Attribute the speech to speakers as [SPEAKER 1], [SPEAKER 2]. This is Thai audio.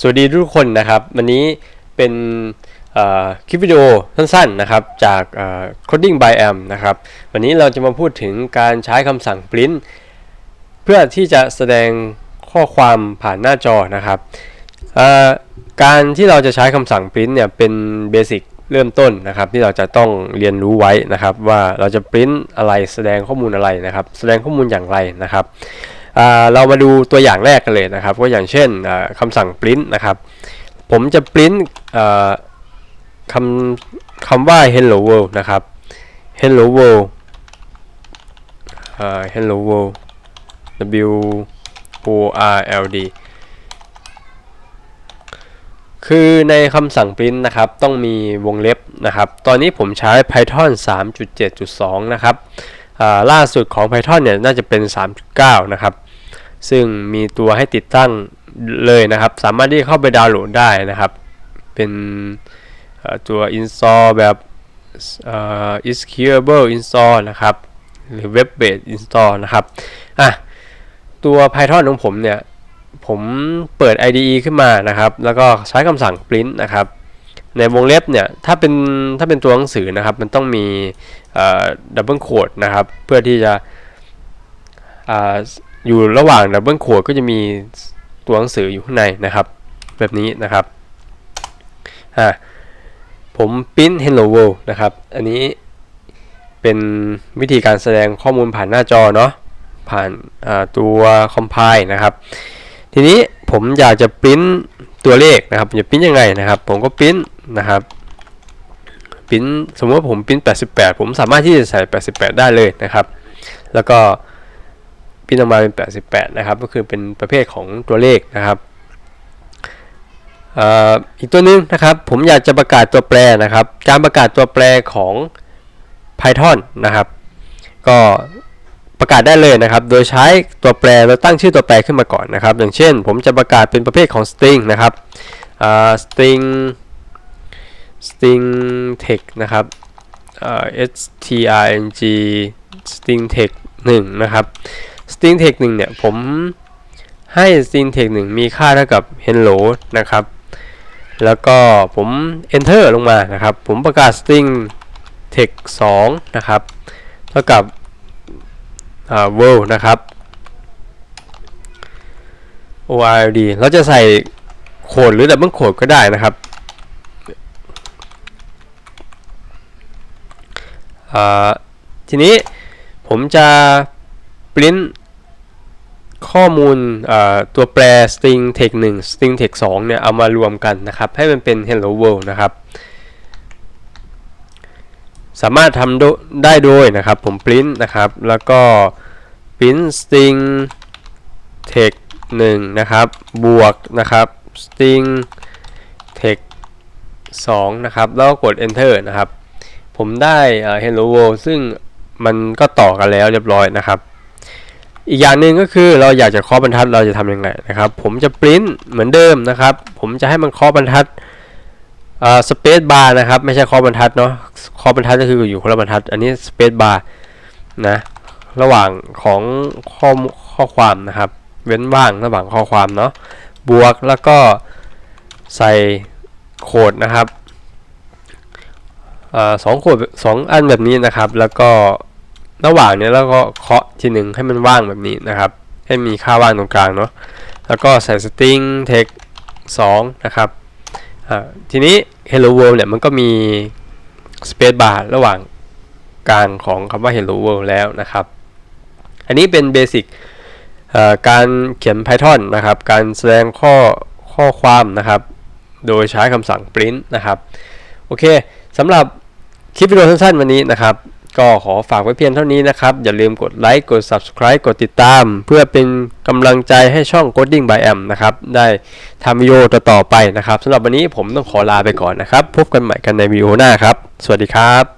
[SPEAKER 1] สวัสดีทุกคนนะครับ วันนี้เป็นคลิปวิดีโอสั้นๆนะครับจาก Coding by Am นะครับ วันนี้เราจะมาพูดถึงการใช้คำสั่ง print เพื่อที่จะแสดงข้อความผ่านหน้าจอนะครับการที่เราจะใช้คำสั่ง print เนี่ยเป็นเบสิกเริ่มต้นนะครับที่เราจะต้องเรียนรู้ไว้นะครับว่าเราจะ print อะไรแสดงข้อมูลอะไรนะครับ แสดงข้อมูลอย่างไรนะครับ เรามาดูตัวอย่างแรกกันเลยนะครับ ก็อย่างเช่นอ่าคำสั่ง print นะครับ ผมจะ print คำคำว่า hello world นะครับ hello world hello world w o r l d คือในคำสั่ง print นะครับ ต้องมีวงเล็บนะครับ ตอนนี้ผมใช้ Python 3.7.2 นะครับล่าสุดของ Python เนี่ย น่าจะเป็น 3.9 นะครับ ซึ่งมีตัวให้ติดตั้งเลยนะครับ สามารถที่เข้าไปดาวน์โหลดได้นะครับ เป็นตัว install แบบอ่อ executable install นะครับ หรือ web based install นะครับอะตัว Python ของผมเนี่ย ผมเปิด IDE ขึ้นมานะครับ แล้วก็ใช้คำสั่ง print นะครับ ในวงเล็บเนี่ย ถ้าเป็นถ้าเป็นตัวหนังสือนะครับ มันต้องมีดับเบิลโคดนะครับ เพื่อที่จะ อยู่ระหว่างดับเบิลโคดก็จะมีตัวหนังสืออยู่ข้างในนะครับ แบบนี้นะครับอ่าผมพิมพ์ hello world นะครับ อันนี้เป็นวิธีการแสดงข้อมูลผ่านหน้าจอเนาะผ่านาตัว compile นะครับ ทีนี้ผมอยากจะปริ้นตัวเลขนะครับจะปริ้นยังไงนะครับ ผมก็ปริ้นนะครับปริ้นสมมติว่าผมปริ้น88 ผมสามารถที่จะใส่ 88 ได้เลยนะครับ แล้วก็ ปริ้นออกมาเป็น 88 นะครับ ก็คือเป็นประเภทของตัวเลขนะครับอีกตัวหนึงนะครับ ผมอยากจะประกาศตัวแปรนะครับ การประกาศตัวแปรของ Python นะครับ ก็ประกาศได้เลยนะครับ โดยใช้ตัวแปรเราตั้งชื่อตัวแปรขึ้นมาก่อนนะครับ อย่างเช่น ผมจะประกาศเป็นประเภทของ string นะครับ string string text นะครับ string string text 1 นะครับ string text 1เนี่ยผมให้ string text 1มีค่าเท่ากับ hello นะครับ แล้วก็ผม enter ลงมานะครับ ผมประกาศ string text 2นะครับ เท่ากับอ่า world นะครับ ORD เราจะใส่โคดหรือดับเบิลโคดก็ได้นะครับทีนี้ผมจะ print ข้อมูลตัวแปร string text 1 string text 2เนี่ยเอามารวมกันนะครับ ให้มันเป็น hello world นะครับ สามารถทำโดได้โดยนะครับ ผม print นะครับ แล้วก็ print string text 1นะครับ บวกนะครับ string text 2นะครับ แล้วกด enter นะครับ ผมได้เอ่อ hello world ซึ่งมันก็ต่อกันแล้วเรียบร้อยนะครับ อีกอย่างหนึ่งก็คือเราอยากจะเคาะบรรทัดเราจะทำยังไงนะครับ ผมจะ print เหมือนเดิมนะครับ ผมจะให้มันเคาะบรรทัดสเปซบาร์นะครับไม่ใช่คอบรรทัดเนาะคอบรรทัดก็คืออยู่คนละบรรทัด อันนี้สเปซบาร์นะระหว่างของข้อข้อความนะครับ เว้นว่างระหว่างข้อความเนาะบวกแล้วก็ใส่โคดนะครับอาสองโคดสองอันแบบนี้นะครับ แล้วก็ ระหว่างเนี้ยแล้วก็เคาะทีหนึ่งให้มันว่างแบบนี้นะครับ ให้มีค่าว่างตรงกลางเนาะแล้วก็ใส่ string text 2นะครับทีนี้ hello world เนี่ยมันก็มี space bar ระหว่างกลางของคำว่า hello world แล้วนะครับ อันนี้เป็นเบสิกการเขียน Python นะครับ การแสดงข้อข้อความนะครับ โดยใช้คำสั่ง print นะครับ โอเคสำหรับคลิปวิดีโอสั้นๆวันนี้นะครับ ก็ขอฝากไว้เพียงเท่านี้นะครับ อย่าลืมกดไลค์กด subscribe กดติดตาม เพื่อเป็นกำลังใจให้ช่อง Coding by Am นะครับ ได้ทำวิดีโอต่อๆไปนะครับสำหรับวันนี้ผมต้องขอลาไปก่อนนะครับ พบกันใหม่กันในวิดีโอหน้าครับ สวัสดีครับ